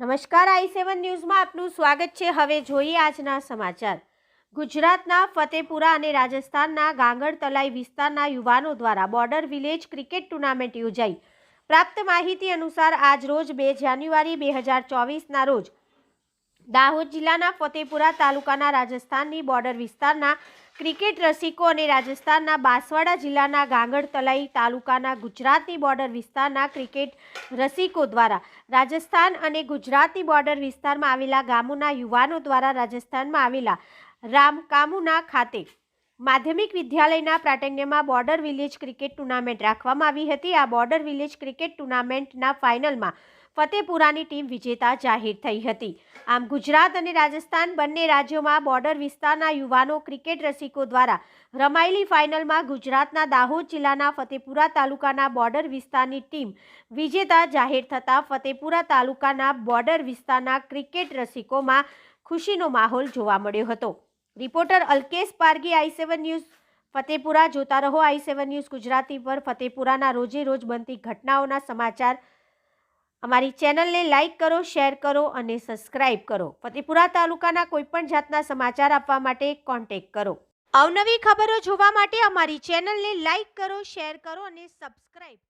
નમસ્કાર, આઈ સેવન ન્યૂઝમાં આપનું સ્વાગત છે. હવે જોઈએ આજના સમાચાર. ગુજરાતના ફતેપુરા અને રાજસ્થાનના ગાંગડ તલાઈ વિસ્તારના યુવાનો દ્વારા બોર્ડર વિલેજ ક્રિકેટ ટુર્નામેન્ટ યોજાઈ. પ્રાપ્ત માહિતી અનુસાર આજ રોજ બે જાન્યુઆરી બે હજાર ચોવીસના રોજ દાહોદ જિલ્લાના ફતેપુરા તાલુકાના રાજસ્થાનની બોર્ડર વિસ્તારના ક્રિકેટ રસિકો અને રાજસ્થાનના બાંસવાડા જિલ્લાના ગાંગડ તલાઈ તાલુકાના ગુજરાતની બોર્ડર વિસ્તારના ક્રિકેટ રસિકો દ્વારા રાજસ્થાન અને ગુજરાતની બોર્ડર વિસ્તારમાં આવેલા ગામોના યુવાનો દ્વારા રાજસ્થાનમાં આવેલા રામકામુના ખાતે માધ્યમિક વિદ્યાલયના પ્રાટન્યમાં બોર્ડર વિલેજ ક્રિકેટ ટુર્નામેન્ટ રાખવામાં આવી હતી. આ બોર્ડર વિલેજ ક્રિકેટ ટુર્નામેન્ટના ફાઇનલમાં ફતેપુરાની ટીમ વિજેતા જાહેર થઈ હતી. આમ ગુજરાત અને રાજસ્થાન બંને રાજ્યોમાં બોર્ડર વિસ્તારના યુવાનો ક્રિકેટ રસિકો દ્વારા રમાયેલી ફાઇનલમાં ગુજરાતના દાહોદ જિલ્લાના ફતેપુરા તાલુકાના બોર્ડર વિસ્તારની ટીમ વિજેતા જાહેર થતાં ફતેપુરા તાલુકાના બોર્ડર વિસ્તારના ક્રિકેટ રસિકોમાં ખુશીનો માહોલ જોવા મળ્યો હતો. Reporter Alkesh Pargi I seven news, Fatepura. જોતા રહો આઈ સેવન ન્યૂઝ ગુજરાતી પર. ફતેપુરાના રોજે રોજ બનતી ઘટનાઓના સમાચાર અમારી ચેનલને લાઇક કરો, શેર કરો અને સબસ્ક્રાઇબ કરો. ફતેપુરા તાલુકાના કોઈપણ જાતના સમાચાર આપવા માટે કોન્ટેક કરો. અવનવી ખબરો જોવા માટે અમારી ચેનલને લાઇક કરો, શેર કરો અને સબસ્ક્રાઇબ